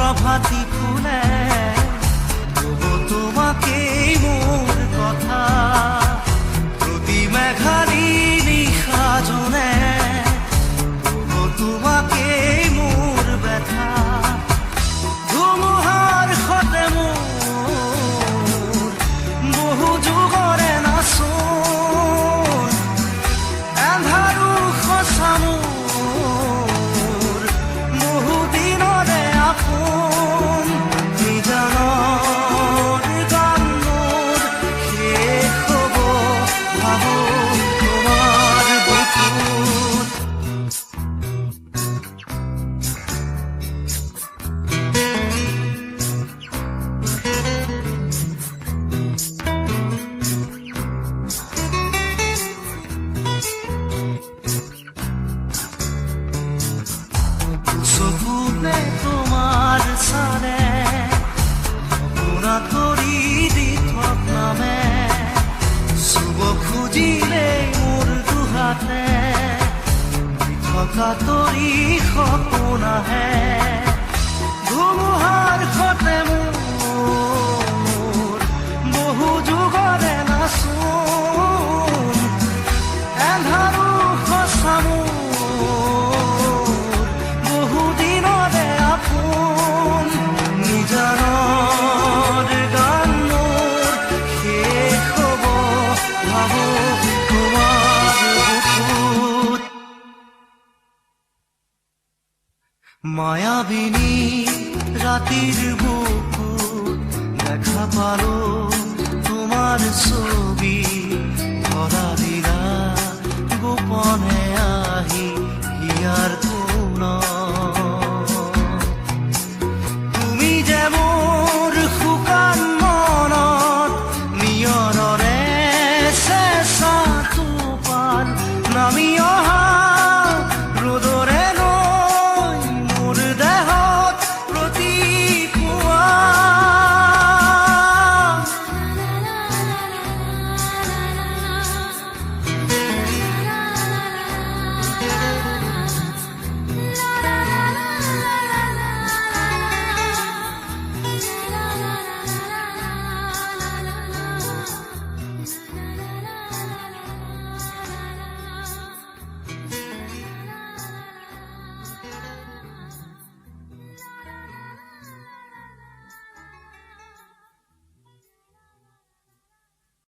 প্রভাতি ফুলে তোমাকে का तोरी खो पुना है घूमहार खोते मुंह মায়াবিনী রাতির বুকু দেখা পালো তোমার সো